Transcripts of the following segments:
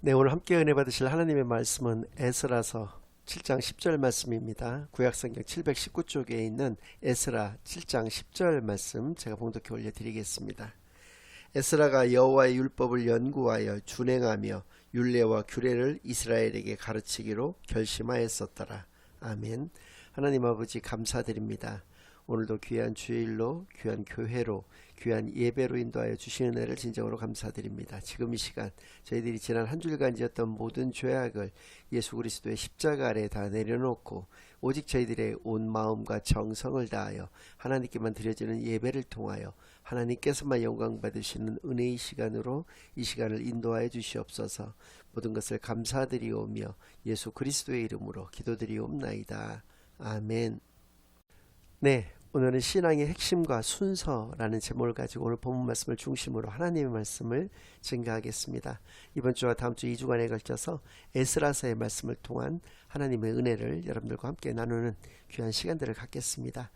네, 오늘 함께 은혜 받으실 하나님의 말씀은 에스라서 7장 10절 말씀입니다. 구약성경 719쪽에 있는 에스라 7장 10절 말씀 제가 봉독해 올려 드리겠습니다. 에스라가 여호와의 율법을 연구하여 준행하며 율례와 규례를 이스라엘에게 가르치기로 결심하였었더라. 아멘. 하나님 아버지 감사드립니다. 오늘도 귀한 주일로 귀한 교회로 귀한 예배로 인도하여 주시는 은혜를 진정으로 감사드립니다. 지금 이 시간 저희들이 지난 한 주일간 지었던 모든 죄악을 예수 그리스도의 십자가 아래 다 내려놓고 오직 저희들의 온 마음과 정성을 다하여 하나님께만 드려지는 예배를 통하여 하나님께서만 영광 받으시는 은혜의 시간으로 이 시간을 인도하여 주시옵소서 모든 것을 감사드리오며 예수 그리스도의 이름으로 기도드리옵나이다. 아멘. 네, 오늘은 신앙의 핵심과 순서라는 제목을 가지고 오늘 본문 말씀을 중심으로 하나님의 말씀을 증가하겠습니다. 이번 주와 다음 주 2주간에 걸쳐서 에스라서의 말씀을 통한 하나님의 은혜를 여러분들과 함께 나누는 귀한 시간들을 갖겠습니다.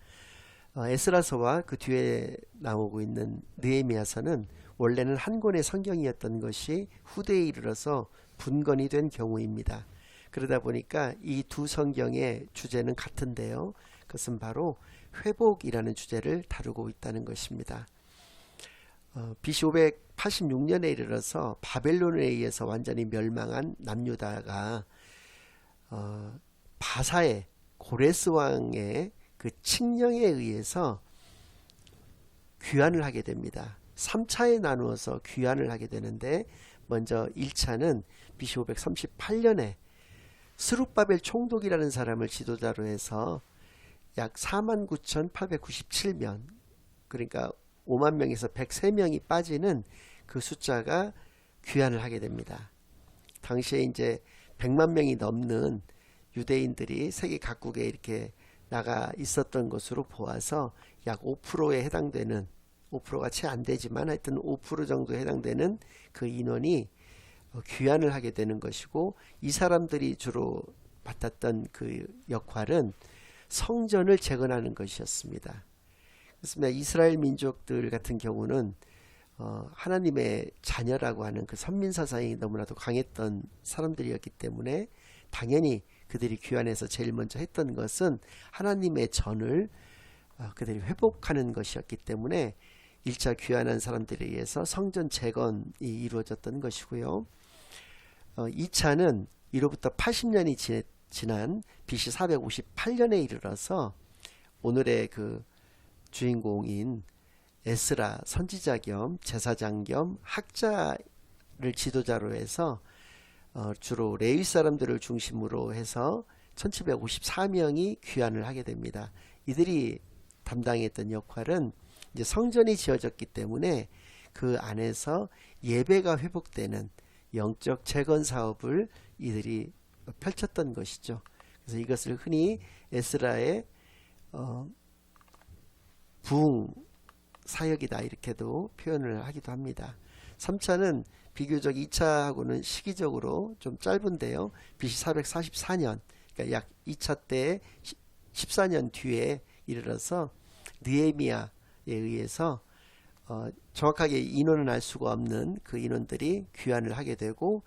어, 에스라서와 그 뒤에 나오고 있는 느헤미야서는 원래는 한 권의 성경이었던 것이 후대에 이르러서 분건이 된 경우입니다. 그러다 보니까 이 두 성경의 주제는 같은데요. 그것은 바로 회복이라는 주제를 다루고 있다는 것입니다. 어, BC 586년에 이르러서 바벨론에 의해서 완전히 멸망한 남유다가 어, 바사의 고레스 왕의 그 칙령에 의해서 귀환을 하게 됩니다. 3차에 나누어서 귀환을 하게 되는데 먼저 1차는 BC 538년에 스룹바벨 총독이라는 사람을 지도자로 해서 약 49,897명 그러니까 5만 명에서 103명이 빠지는 그 숫자가 귀환을 하게 됩니다. 당시에 이제 100만 명이 넘는 유대인들이 세계 각국에 이렇게 나가 있었던 것으로 보아서 약 5%에 해당되는 5%가 채 안 되지만 하여튼 5% 정도에 해당되는 그 인원이 어, 귀환을 하게 되는 것이고 이 사람들이 주로 맡았던 그 역할은 성전을 재건하는 것이었습니다. 그렇습니다. 이스라엘 민족들 같은 경우는 어, 하나님의 자녀라고 하는 그 선민 사상이 너무나도 강했던 사람들이었기 때문에 당연히 그들이 귀환해서 제일 먼저 했던 것은 하나님의 전을 어, 그들이 회복하는 것이었기 때문에 1차 귀환한 사람들에 의해서 성전 재건이 이루어졌던 것이고요. 어, 2차는 이로부터 80년이 지냈 지난 BC 458년에 이르러서 오늘의 그 주인공인 에스라 선지자 겸 제사장 겸 학자를 지도자로 해서 어, 주로 레위 사람들을 중심으로 해서 1754명이 귀환을 하게 됩니다. 이들이 담당했던 역할은 이제 성전이 지어졌기 때문에 그 안에서 예배가 회복되는 영적 재건 사업을 이들이 펼쳤던 것이죠. 그래서 이것을 흔히 에스라의 어, 부흥 사역이다 이렇게도 표현을 하기도 합니다. 3차는 비교적 2차하고는 시기적으로 좀 짧은데요. BC 444년, 그러니까 약 2차 때 14년 뒤에 이르러서 느에미아에 의해서 어, 정확하게 인원은 알 수가 없는 그 인원들이 귀환을 하게 되고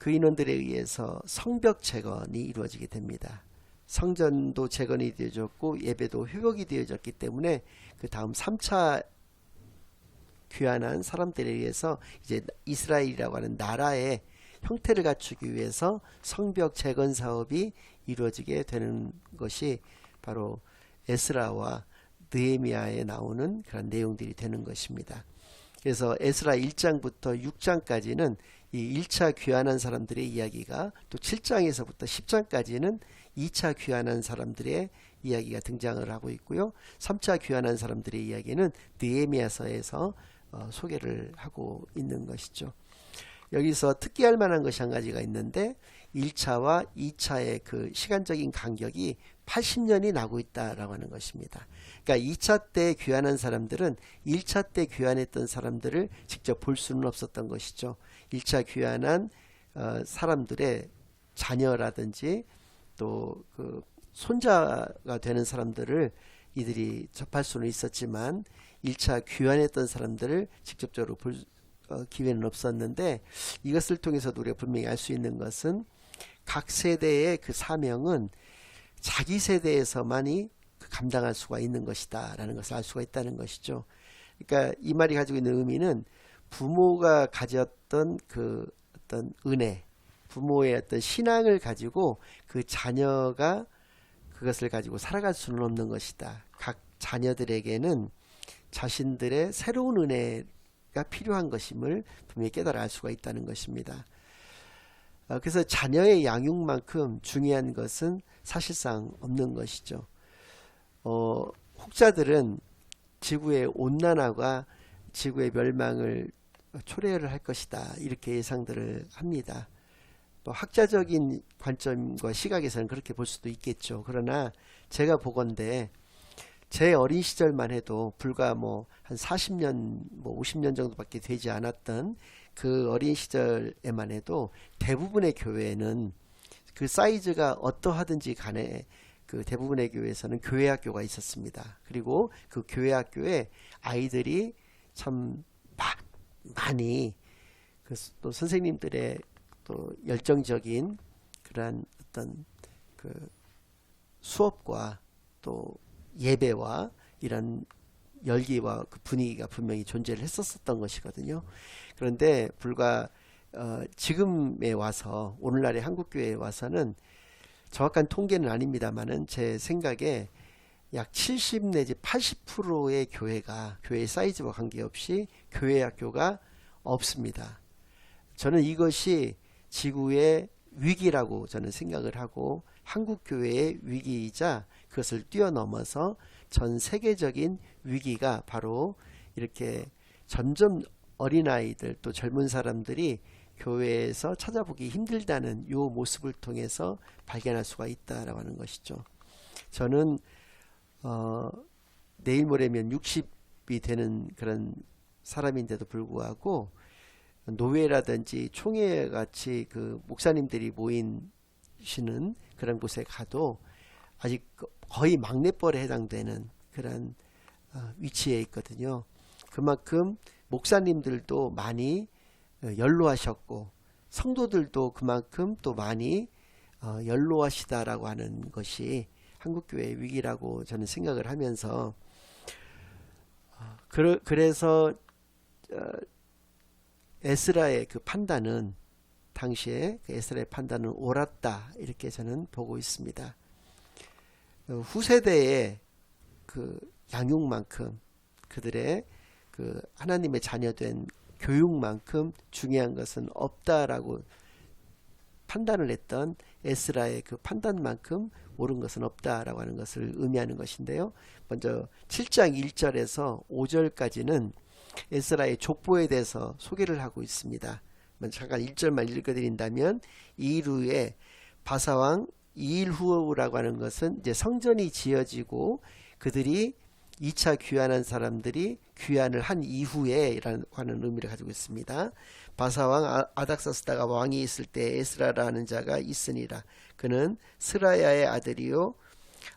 그 인원들에 의해서 성벽 재건이 이루어지게 됩니다. 성전도 재건이 되어졌고 예배도 회복이 되어졌기 때문에 그 다음 3차 귀환한 사람들에 의해서 이제 이스라엘이라고 하는 나라의 형태를 갖추기 위해서 성벽 재건 사업이 이루어지게 되는 것이 바로 에스라와 느헤미야에 나오는 그런 내용들이 되는 것입니다. 그래서 에스라 1장부터 6장까지는 이 1차 귀환한 사람들의 이야기가 또 7장에서부터 10장까지는 2차 귀환한 사람들의 이야기가 등장을 하고 있고요. 3차 귀환한 사람들의 이야기는 느헤미야서에서 어, 소개를 하고 있는 것이죠. 여기서 특기할 만한 것이 한 가지가 있는데 1차와 2차의 그 시간적인 간격이 80년이 나고 있다라고 하는 것입니다. 그러니까 2차 때 귀환한 사람들은 1차 때 귀환했던 사람들을 직접 볼 수는 없었던 것이죠. 1차 귀환한 어, 사람들의 자녀라든지 또 그 손자가 되는 사람들을 이들이 접할 수는 있었지만 1차 귀환했던 사람들을 직접적으로 볼 어, 기회는 없었는데 이것을 통해서도 우리가 분명히 알 수 있는 것은 각 세대의 그 사명은 자기 세대에서만이 그 감당할 수가 있는 것이다라는 것을 알 수가 있다는 것이죠. 그러니까 이 말이 가지고 있는 의미는 부모가 가졌던 그 어떤 은혜, 부모의 어떤 신앙을 가지고 그 자녀가 그것을 가지고 살아갈 수는 없는 것이다. 각 자녀들에게는 자신들의 새로운 은혜가 필요한 것임을 분명히 깨달아 알 수가 있다는 것입니다. 어, 그래서 자녀의 양육만큼 중요한 것은 사실상 없는 것이죠. 어, 혹자들은 지구의 온난화가 지구의 멸망을 초래를 할 것이다 이렇게 예상들을 합니다. 뭐 학자적인 관점과 시각에서는 그렇게 볼 수도 있겠죠. 그러나 제가 보건대 제 어린 시절만 해도 불과 뭐 한 40년, 뭐 50년 정도밖에 되지 않았던 그 어린 시절에만 해도 대부분의 교회는 그 사이즈가 어떠하든지 간에 그 대부분의 교회에서는 교회 학교가 있었습니다. 그리고 그 교회 학교에 아이들이 참 마, 많이 그 또 선생님들의 또 열정적인 그러한 어떤 그 수업과 또 예배와 이런 열기와 그 분위기가 분명히 존재를 했었었던 것이거든요. 그런데 불과 어, 지금에 와서 오늘날의 한국교회에 와서는 정확한 통계는 아닙니다만은 제 생각에 약 70 내지 80%의 교회가 교회 사이즈와 관계없이 교회 학교가 없습니다. 저는 이것이 지구의 위기라고 저는 생각을 하고 한국 교회의 위기이자 그것을 뛰어넘어서 전 세계적인 위기가 바로 이렇게 점점 어린아이들 또 젊은 사람들이 교회에서 찾아보기 힘들다는 요 모습을 통해서 발견할 수가 있다라고 하는 것이죠. 저는 어, 내일 모레면 60이 되는 그런 사람인데도 불구하고 노회라든지 총회 같이 그 목사님들이 모이시는 그런 곳에 가도 아직 거의 막내뻘에 해당되는 그런 어, 위치에 있거든요. 그만큼 목사님들도 많이 어, 연로하셨고 성도들도 그만큼 또 많이 어, 연로하시다라고 하는 것이 한국교회의 위기라고 저는 생각을 하면서 그래서 에스라의 그 판단은 당시에 그 에스라의 판단은 옳았다 이렇게 저는 보고 있습니다. 후세대의 그 양육만큼 그들의 그 하나님의 자녀된 교육만큼 중요한 것은 없다라고 판단을 했던 에스라의 그 판단만큼 옳은 것은 없다라고 하는 것을 의미하는 것인데요. 먼저 7장 1절에서 5절까지는 에스라의 족보에 대해서 소개를 하고 있습니다. 먼저 잠깐 1절만 읽어드린다면 이일 후에 바사왕 이일 후라고 하는 것은 이제 성전이 지어지고 그들이 2차 귀환한 사람들이 귀환을 한 이후에 라는 의미를 가지고 있습니다. 바사왕 아- 아닥사스다가 왕이 있을 때 에스라라는 자가 있으니라. 그는 스라야의 아들이요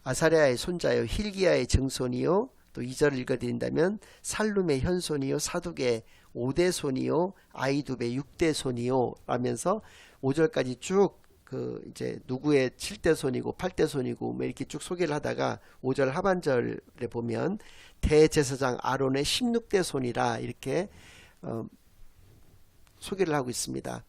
아사랴의 손자요 힐기야의 증손이요 또 2절을 읽어드린다면 살룸의 현손이요 사둑의 5대 손이요 아이두의 6대 손이요 라면서 5절까지 쭉 그 이제 누구의 7대 손이고 8대 손이고 뭐 이렇게 쭉 소개를 하다가 5절 하반절에 보면 대제사장 아론의 16대 손이라 이렇게 어, 소개를 하고 있습니다.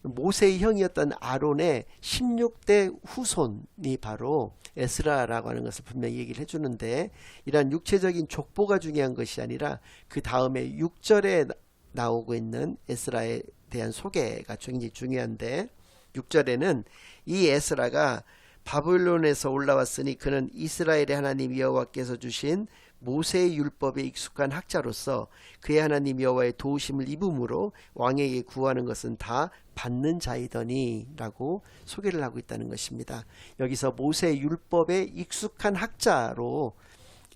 모세의 형이었던 아론의 16대 후손이 바로 에스라라고 하는 것을 분명히 얘기를 해주는데 이러한 육체적인 족보가 중요한 것이 아니라 그 다음에 6절에 나오고 있는 에스라에 대한 소개가 굉장히 중요한데 6절에는 이 에스라가 바벨론에서 올라왔으니 그는 이스라엘의 하나님 여호와께서 주신 모세의 율법에 익숙한 학자로서 그의 하나님 여호와의 도우심을 입음으로 왕에게 구하는 것은 다 받는 자이더니라고 소개를 하고 있다는 것입니다. 여기서 모세의 율법에 익숙한 학자로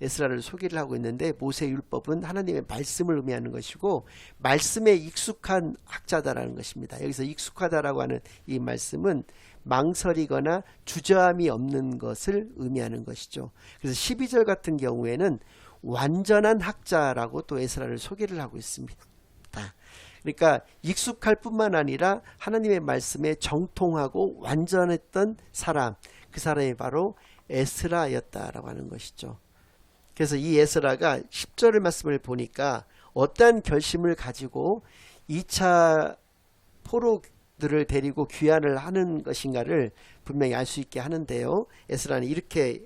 에스라를 소개를 하고 있는데 모세 율법은 하나님의 말씀을 의미하는 것이고 말씀에 익숙한 학자다라는 것입니다. 여기서 익숙하다라고 하는 이 말씀은 망설이거나 주저함이 없는 것을 의미하는 것이죠. 그래서 12절 같은 경우에는 완전한 학자라고 또 에스라를 소개를 하고 있습니다. 그러니까 익숙할 뿐만 아니라 하나님의 말씀에 정통하고 완전했던 사람, 그 사람이 바로 에스라였다라고 하는 것이죠. 그래서 이 에스라가 10절의 말씀을 보니까 어떠한 결심을 가지고 2차 포로들을 데리고 귀환을 하는 것인가를 분명히 알 수 있게 하는데요. 에스라는 이렇게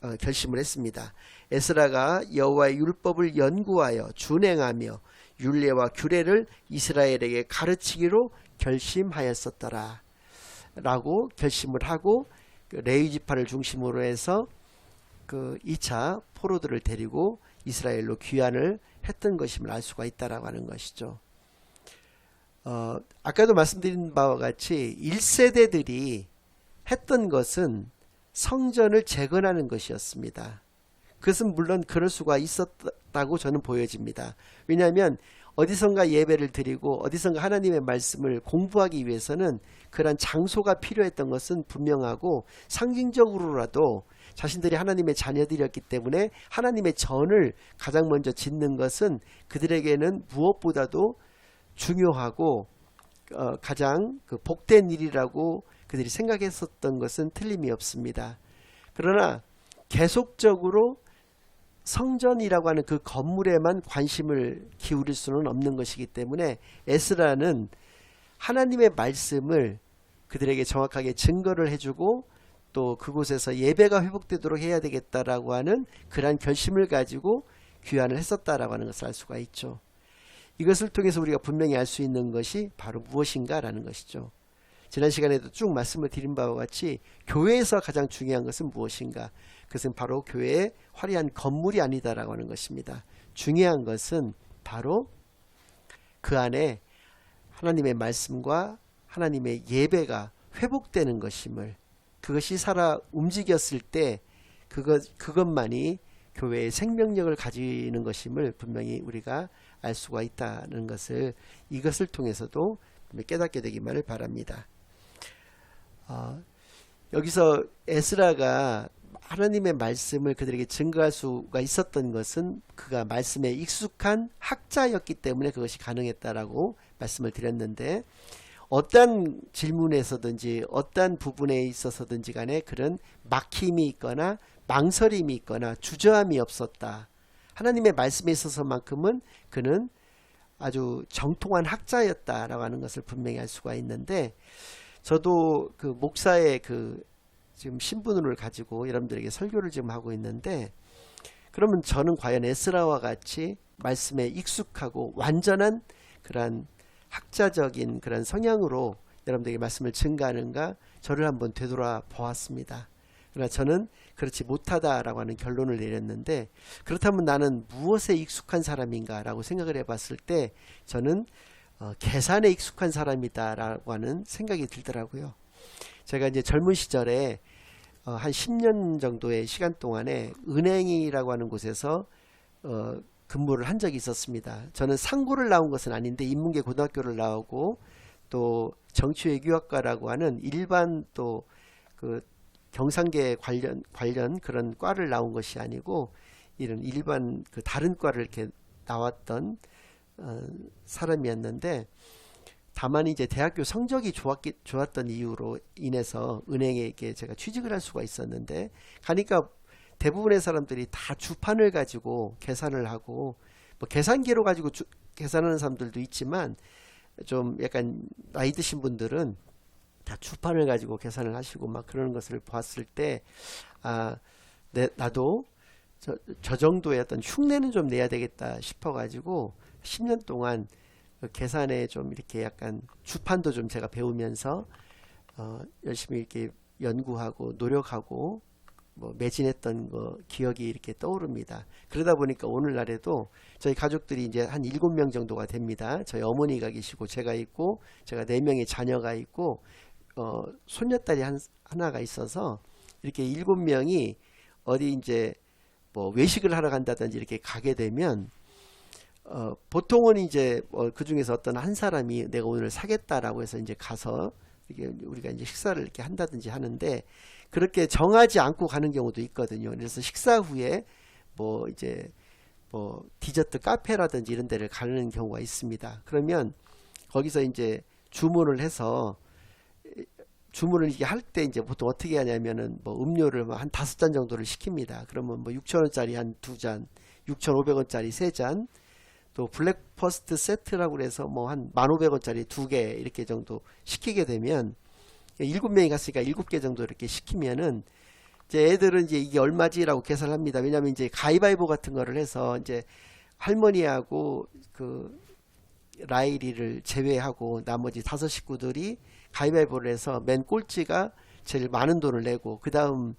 어, 결심을 했습니다. 에스라가 여호와의 율법을 연구하여 준행하며 율례와 규례를 이스라엘에게 가르치기로 결심하였었더라. 라고 결심을 하고 그 레위 지파를 중심으로 해서 그 2차 포로들을 데리고 이스라엘로 귀환을 했던 것임을 알 수가 있다라고 하는 것이죠. 어, 아까도 말씀드린 바와 같이 1세대들이 했던 것은 성전을 재건하는 것이었습니다. 그것은 물론 그럴 수가 있었다고 저는 보여집니다. 왜냐하면 어디선가 예배를 드리고 어디선가 하나님의 말씀을 공부하기 위해서는 그러한 장소가 필요했던 것은 분명하고 상징적으로라도 자신들이 하나님의 자녀들이었기 때문에 하나님의 전을 가장 먼저 짓는 것은 그들에게는 무엇보다도 중요하고 어, 가장 그 복된 일이라고 그들이 생각했었던 것은 틀림이 없습니다. 그러나 계속적으로 성전이라고 하는 그 건물에만 관심을 기울일 수는 없는 것이기 때문에 에스라는 하나님의 말씀을 그들에게 정확하게 증거를 해주고 또 그곳에서 예배가 회복되도록 해야 되겠다라고 하는 그러한 결심을 가지고 귀환을 했었다라고 하는 것을 알 수가 있죠. 이것을 통해서 우리가 분명히 알 수 있는 것이 바로 무엇인가라는 것이죠. 지난 시간에도 쭉 말씀을 드린 바와 같이 교회에서 가장 중요한 것은 무엇인가? 그것은 바로 교회의 화려한 건물이 아니다라고 하는 것입니다. 중요한 것은 바로 그 안에 하나님의 말씀과 하나님의 예배가 회복되는 것임을 그것이 살아 움직였을 때 그것 그것만이 교회의 생명력을 가지는 것임을 분명히 우리가 알 수가 있다는 것을 이것을 통해서도 깨닫게 되기만을 바랍니다. 어, 여기서 에스라가 하나님의 말씀을 그들에게 증거할 수가 있었던 것은 그가 말씀에 익숙한 학자였기 때문에 그것이 가능했다라고 말씀을 드렸는데 어떠한 질문에서든지 어떠한 부분에 있어서든지 간에 그런 막힘이 있거나 망설임이 있거나 주저함이 없었다. 하나님의 말씀에 있어서만큼은 그는 아주 정통한 학자였다라고 하는 것을 분명히 알 수가 있는데 저도 그 목사의 그 지금 신분을 가지고 여러분들에게 설교를 지금 하고 있는데 그러면 저는 과연 에스라와 같이 말씀에 익숙하고 완전한 그러한 학자적인 그런 성향으로 여러분들에게 말씀을 증가하는가 저를 한번 되돌아 보았습니다. 그러나 저는 그렇지 못하다라고 하는 결론을 내렸는데 그렇다면 나는 무엇에 익숙한 사람인가라고 생각을 해봤을 때 저는 어, 계산에 익숙한 사람이다라고 하는 생각이 들더라고요. 제가 이제 젊은 시절에 어, 한 10년 정도의 시간 동안에 은행이라고 하는 곳에서 어, 근무를 한 적이 있었습니다. 저는 상고를 나온 것은 아닌데 인문계 고등학교를 나오고 또 정치외교학과라고 하는 일반 또 그 경상계 관련 관련 그런 과를 나온 것이 아니고 이런 일반 그 다른 과를 이렇게 나왔던 어, 사람이었는데 다만 이제 대학교 성적이 좋았기, 좋았던 이유로 인해서 은행에 게 제가 취직을 할 수가 있었는데 가니까 대부분의 사람들이 다 주판을 가지고 계산을 하고 뭐 계산기로 가지고 주, 계산하는 사람들도 있지만 좀 약간 나이 드신 분들은 다 주판을 가지고 계산을 하시고 막 그러는 것을 보았을 때 아, 내, 나도 저, 저 정도의 어떤 흉내는 좀 내야 되겠다 싶어 가지고 10년 동안 그 계산에 좀 이렇게 약간 주판도 좀 제가 배우면서 어, 열심히 이렇게 연구하고 노력하고 뭐 매진했던 거 기억이 이렇게 떠오릅니다. 그러다 보니까 오늘날에도 저희 가족들이 이제 한 일곱 명 정도가 됩니다. 저희 어머니가 계시고 제가 있고 제가 네 명의 자녀가 있고 어, 손녀딸이 한, 하나가 있어서 이렇게 일곱 명이 어디 이제 뭐 외식을 하러 간다든지 이렇게 가게 되면 어, 보통은 이제 어, 그 중에서 어떤 한 사람이 내가 오늘 사겠다라고 해서 이제 가서 이게 우리가 이제 식사를 이렇게 한다든지 하는데 그렇게 정하지 않고 가는 경우도 있거든요. 그래서 식사 후에 뭐 이제 뭐 디저트 카페라든지 이런 데를 가는 경우가 있습니다. 그러면 거기서 이제 주문을 해서 주문을 이게 할 때 이제 보통 어떻게 하냐면은 뭐 음료를 뭐한 다섯 잔 정도를 시킵니다. 그러면 뭐 6천 원짜리 한 두 잔, 6,500원짜리 세 잔, 또 블랙퍼스트 세트라고 그래서 뭐 한 1,500원짜리 두 개 이렇게 정도 시키게 되면 일곱 명이 갔으니까 일곱 개 정도 이렇게 시키면은 이제 애들은 이제 이게 얼마지라고 계산을 합니다. 왜냐하면 이제 가위바위보 같은 거를 해서 이제 할머니하고 그 라이리를 제외하고 나머지 다섯 식구들이 가위바위보를 해서 맨 꼴찌가 제일 많은 돈을 내고 그 다음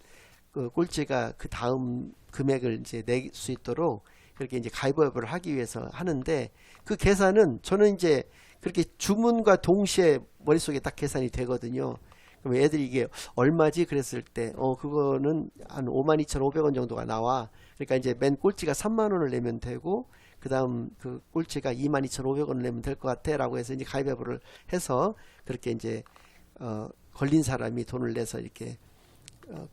그 꼴찌가 그 다음 금액을 이제 낼 수 있도록 그렇게 이제 가위바위보를 하기 위해서 하는데 그 계산은 저는 이제 그렇게 주문과 동시에 머릿속에 딱 계산이 되거든요. 그럼 애들이 이게 얼마지 그랬을 때 어 그거는 한 52,500원 정도가 나와. 그러니까 이제 맨 꼴찌가 3만 원을 내면 되고 그다음 그 꼴찌가 22,500원을 내면 될 것 같아라고 해서 이제 가위바위보를 해서 그렇게 이제 어 걸린 사람이 돈을 내서 이렇게 어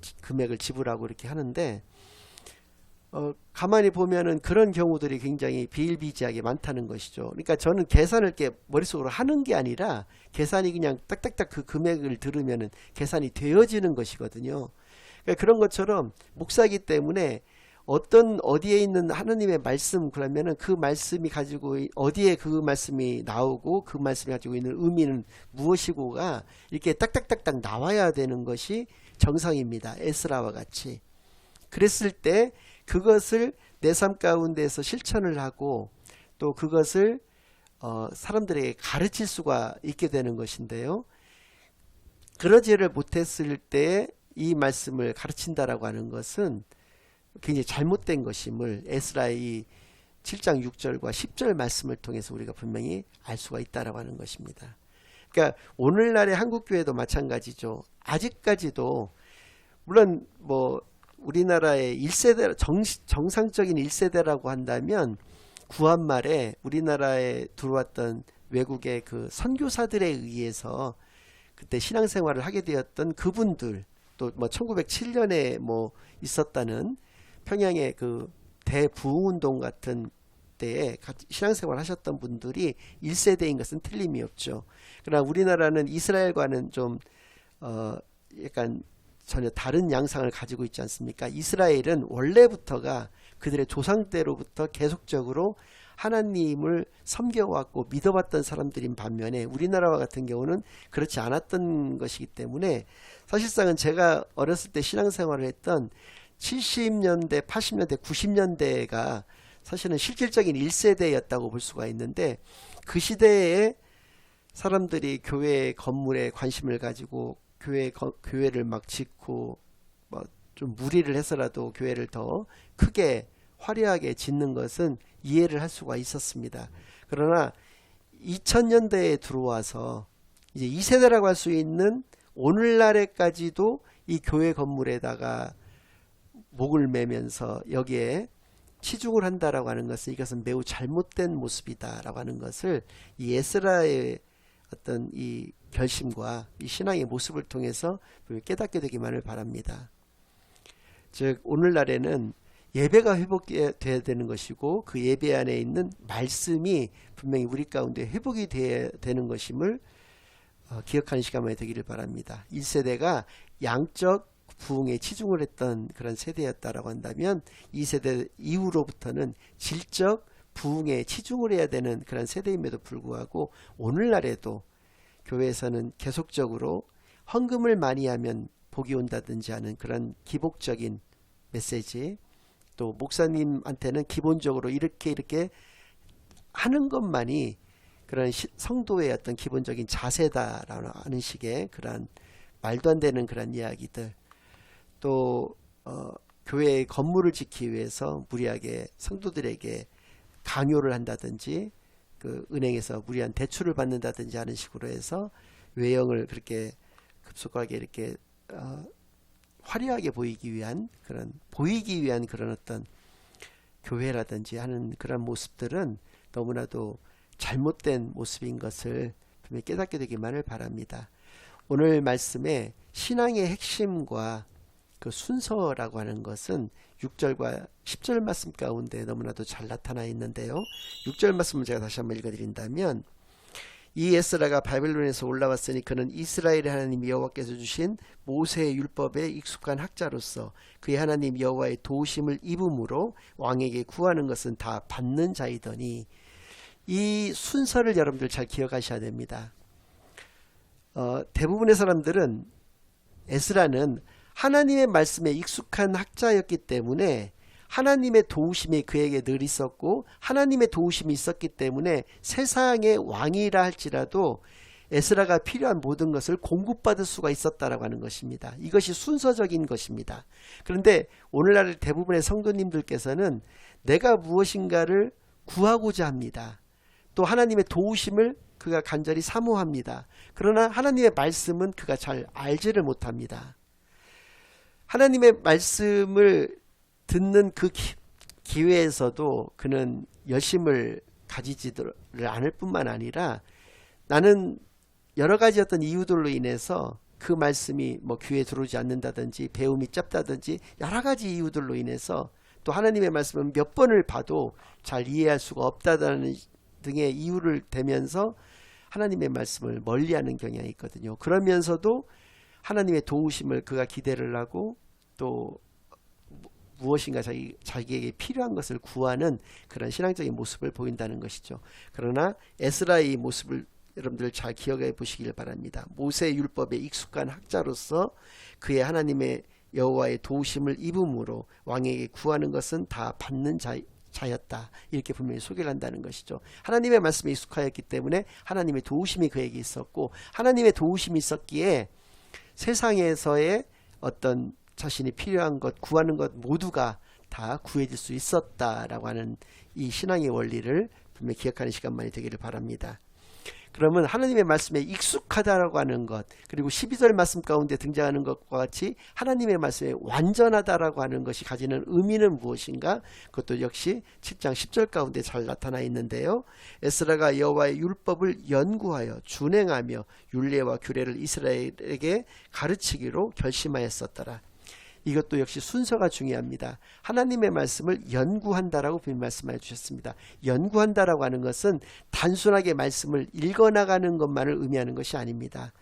지- 금액을 지불하고 이렇게 하는데 어, 가만히 보면은 그런 경우들이 굉장히 비일비재하게 많다는 것이죠. 그러니까 저는 계산을 이렇게 머릿속으로 하는 게 아니라 계산이 그냥 딱딱딱 그 금액을 들으면은 계산이 되어지는 것이거든요. 그러니까 그런 것처럼 목사기 때문에 어떤 어디에 있는 하나님의 말씀 그러면은 그 말씀이 가지고 이- 어디에 그 말씀이 나오고 그 말씀이 가지고 있는 의미는 무엇이고가 이렇게 딱딱딱딱 나와야 되는 것이 정상입니다. 에스라와 같이. 그랬을 때 그것을 내 삶 가운데서 실천을 하고 또 그것을 어, 사람들에게 가르칠 수가 있게 되는 것인데요. 그러지를 못했을 때 이 말씀을 가르친다라고 하는 것은 굉장히 잘못된 것임을 에스라의 7장 6절과 10절 말씀을 통해서 우리가 분명히 알 수가 있다라고 하는 것입니다. 그러니까 오늘날의 한국 교회도 마찬가지죠. 아직까지도 물론 뭐 우리나라의 1세대 정, 정상적인 1세대라고 한다면 구한 말에 우리나라에 들어왔던 외국의 그 선교사들에 의해서 그때 신앙생활을 하게 되었던 그분들 또 뭐 1907년에 뭐 있었다는 평양의 그 대부흥운동 같은 때에 신앙생활 하셨던 분들이 1세대인 것은 틀림이 없죠. 그러나 우리나라는 이스라엘과는 좀 어, 약간 전혀 다른 양상을 가지고 있지 않습니까? 이스라엘은 원래부터가 그들의 조상 때로부터 계속적으로 하나님을 섬겨왔고 믿어왔던 사람들인 반면에 우리나라와 같은 경우는 그렇지 않았던 것이기 때문에 사실상은 제가 어렸을 때 신앙생활을 했던 70년대, 80년대, 90년대가 사실은 실질적인 1세대였다고 볼 수가 있는데 그 시대에 사람들이 교회 건물에 관심을 가지고 교회 거- 교회를 막 짓고 뭐좀 무리를 해서라도 교회를 더 크게 화려하게 짓는 것은 이해를 할 수가 있었습니다. 그러나 2000년대에 들어와서 이제 2세대라고 할 수 있는 오늘날에까지도 이 교회 건물에다가 목을 매면서 여기에 치중을 한다라고 하는 것은 이것은 매우 잘못된 모습이다라고 하는 것을 이 에스라의 어떤 이 결심과 이 신앙의 모습을 통해서 깨닫게 되기만을 바랍니다. 즉 오늘날에는 예배가 회복돼야 되는 것이고 그 예배 안에 있는 말씀이 분명히 우리 가운데 회복이 돼야 되는 것임을 어, 기억하는 시간만이 되기를 바랍니다. 1세대가 양적 부흥에 치중을 했던 그런 세대였다라고 한다면 2세대 이후로부터는 질적 부흥에 치중을 해야 되는 그런 세대임에도 불구하고 오늘날에도 교회에서는 계속적으로 헌금을 많이 하면 복이 온다든지 하는 그런 기복적인 메시지 또 목사님한테는 기본적으로 이렇게 이렇게 하는 것만이 그런 시- 성도의 어떤 기본적인 자세다라는 식의 그런 말도 안 되는 그런 이야기들 또 어, 교회의 건물을 짓기 위해서 무리하게 성도들에게 강요를 한다든지 그 은행에서 무리한 대출을 받는다든지 하는 식으로 해서 외형을 그렇게 급속하게 이렇게 어, 화려하게 보이기 위한 그런 보이기 위한 그런 어떤 교회라든지 하는 그런 모습들은 너무나도 잘못된 모습인 것을 분명히 깨닫게 되기만을 바랍니다. 오늘 말씀에 신앙의 핵심과 그 순서라고 하는 것은 6절과 10절 말씀 가운데 너무나도 잘 나타나 있는데요. 6절 말씀을 제가 다시 한번 읽어드린다면 이 에스라가 바벨론에서 올라왔으니 그는 이스라엘의 하나님 여호와께서 주신 모세의 율법에 익숙한 학자로서 그의 하나님 여호와의 도우심을 입음으로 왕에게 구하는 것은 다 받는 자이더니 이 순서를 여러분들 잘 기억하셔야 됩니다. 어, 대부분의 사람들은 에스라는 하나님의 말씀에 익숙한 학자였기 때문에 하나님의 도우심이 그에게 늘 있었고 하나님의 도우심이 있었기 때문에 세상의 왕이라 할지라도 에스라가 필요한 모든 것을 공급받을 수가 있었다라고 하는 것입니다. 이것이 순서적인 것입니다. 그런데 오늘날 대부분의 성도님들께서는 내가 무엇인가를 구하고자 합니다. 또 하나님의 도우심을 그가 간절히 사모합니다. 그러나 하나님의 말씀은 그가 잘 알지를 못합니다. 하나님의 말씀을 듣는 그 기, 기회에서도 그는 열심을 가지지를 않을 뿐만 아니라 나는 여러 가지 어떤 이유들로 인해서 그 말씀이 뭐 귀에 들어오지 않는다든지 배움이 짧다든지 여러 가지 이유들로 인해서 또 하나님의 말씀은 몇 번을 봐도 잘 이해할 수가 없다는 등의 이유를 대면서 하나님의 말씀을 멀리하는 경향이 있거든요. 그러면서도 하나님의 도우심을 그가 기대를 하고 또 무엇인가 자기, 자기에게 필요한 것을 구하는 그런 신앙적인 모습을 보인다는 것이죠. 그러나 에스라의 모습을 여러분들 잘 기억해 보시길 바랍니다. 모세 율법에 익숙한 학자로서 그의 하나님의 여호와의 도우심을 입음으로 왕에게 구하는 것은 다 받는 자, 자였다. 이렇게 분명히 소개를 한다는 것이죠. 하나님의 말씀에 익숙하였기 때문에 하나님의 도우심이 그에게 있었고 하나님의 도우심이 있었기에 세상에서의 어떤 자신이 필요한 것, 구하는 것 모두가 다 구해질 수 있었다라고 하는 이 신앙의 원리를 분명히 기억하는 시간만이 되기를 바랍니다. 그러면 하나님의 말씀에 익숙하다라고 하는 것, 그리고 12절 말씀 가운데 등장하는 것과 같이 하나님의 말씀에 완전하다라고 하는 것이 가지는 의미는 무엇인가? 그것도 역시 7장 10절 가운데 잘 나타나 있는데요. 에스라가 여호와의 율법을 연구하여 준행하며 율례와 규례를 이스라엘에게 가르치기로 결심하였었더라. 이것도 역시 순서가 중요합니다. 하나님의 말씀을 연구한다라고 분명히 말씀해 주셨습니다. 연구한다라고 하는 것은 단순하게 말씀을 읽어나가는 것만을 의미하는 것이 아닙니다.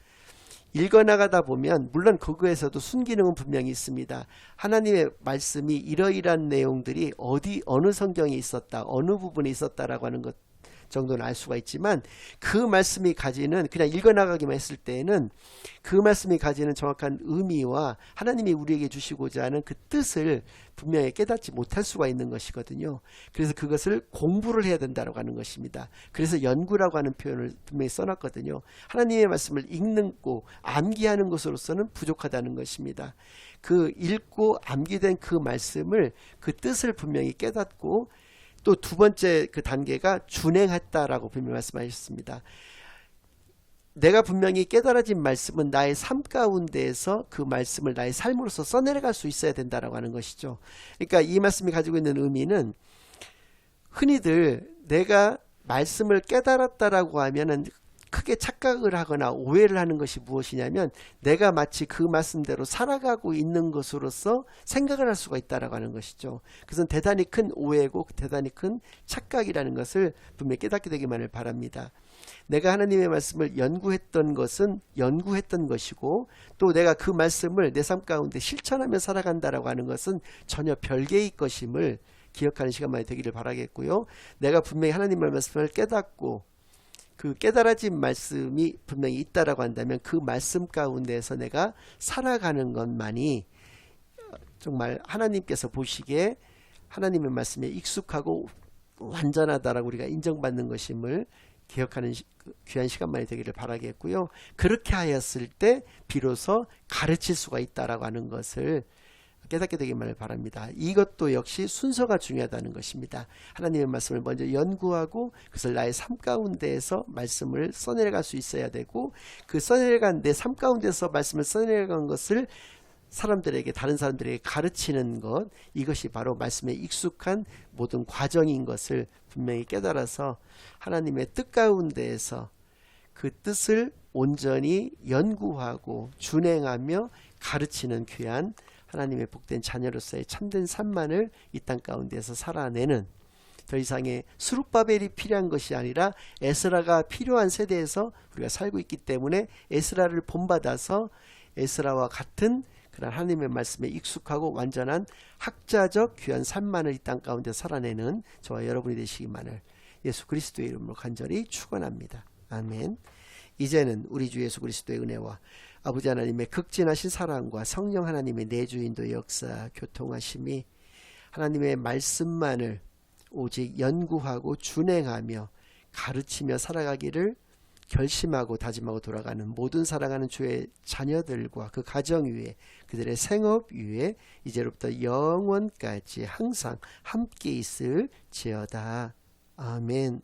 읽어나가다 보면 물론 그거에서도 순기능은 분명히 있습니다. 하나님의 말씀이 이러이러한 내용들이 어디 어느 성경에 있었다, 어느 부분에 있었다라고 하는 것 정도는 알 수가 있지만 그 말씀이 가지는 그냥 읽어나가기만 했을 때에는 그 말씀이 가지는 정확한 의미와 하나님이 우리에게 주시고자 하는 그 뜻을 분명히 깨닫지 못할 수가 있는 것이거든요. 그래서 그것을 공부를 해야 된다고 하는 것입니다. 그래서 연구라고 하는 표현을 분명히 써놨거든요. 하나님의 말씀을 읽는 고 암기하는 것으로서는 부족하다는 것입니다. 그 읽고 암기된 그 말씀을 그 뜻을 분명히 깨닫고 또 두 번째 그 단계가 준행했다라고 분명히 말씀하셨습니다. 내가 분명히 깨달아진 말씀은 나의 삶 가운데에서 그 말씀을 나의 삶으로서 써내려갈 수 있어야 된다라고 하는 것이죠. 그러니까 이 말씀이 가지고 있는 의미는 흔히들 내가 말씀을 깨달았다라고 하면은 크게 착각을 하거나 오해를 하는 것이 무엇이냐면 내가 마치 그 말씀대로 살아가고 있는 것으로서 생각을 할 수가 있다라고 하는 것이죠. 그것은 대단히 큰 오해고 대단히 큰 착각이라는 것을 분명히 깨닫게 되기만을 바랍니다. 내가 하나님의 말씀을 연구했던 것은 연구했던 것이고 또 내가 그 말씀을 내 삶 가운데 실천하며 살아간다라고 하는 것은 전혀 별개의 것임을 기억하는 시간만이 되기를 바라겠고요. 내가 분명히 하나님의 말씀을 깨닫고 그 깨달아진 말씀이 분명히 있다라고 한다면 그 말씀 가운데서 내가 살아가는 것만이 정말 하나님께서 보시기에 하나님의 말씀에 익숙하고 완전하다라고 우리가 인정받는 것임을 기억하는 시, 그 귀한 시간만이 되기를 바라겠고요. 그렇게 하였을 때 비로소 가르칠 수가 있다라고 하는 것을 깨닫게 되기만을 바랍니다. 이것도 역시 순서가 중요하다는 것입니다. 하나님의 말씀을 먼저 연구하고 그것을 나의 삶 가운데에서 말씀을 써내려갈 수 있어야 되고 그 써내려간 내 삶 가운데서 말씀을 써내려간 것을 사람들에게 다른 사람들에게 가르치는 것 이것이 바로 말씀에 익숙한 모든 과정인 것을 분명히 깨달아서 하나님의 뜻 가운데에서 그 뜻을 온전히 연구하고 준행하며 가르치는 귀한 하나님의 복된 자녀로서의 참된 삶만을 이 땅 가운데서 살아내는 더 이상의 수룩바벨이 필요한 것이 아니라 에스라가 필요한 세대에서 우리가 살고 있기 때문에 에스라를 본받아서 에스라와 같은 그런 하나님의 말씀에 익숙하고 완전한 학자적 귀한 삶만을 이 땅 가운데 살아내는 저와 여러분이 되시기만을 예수 그리스도의 이름으로 간절히 축원합니다. 아멘. 이제는 우리 주 예수 그리스도의 은혜와 아버지 하나님의 극진하신 사랑과 성령 하나님의 내주인도 역사 교통하심이 하나님의 말씀만을 오직 연구하고 준행하며 가르치며 살아가기를 결심하고 다짐하고 돌아가는 모든 사랑하는 주의 자녀들과 그 가정 위에 그들의 생업 위에 이제로부터 영원까지 항상 함께 있을 지어다. 아멘.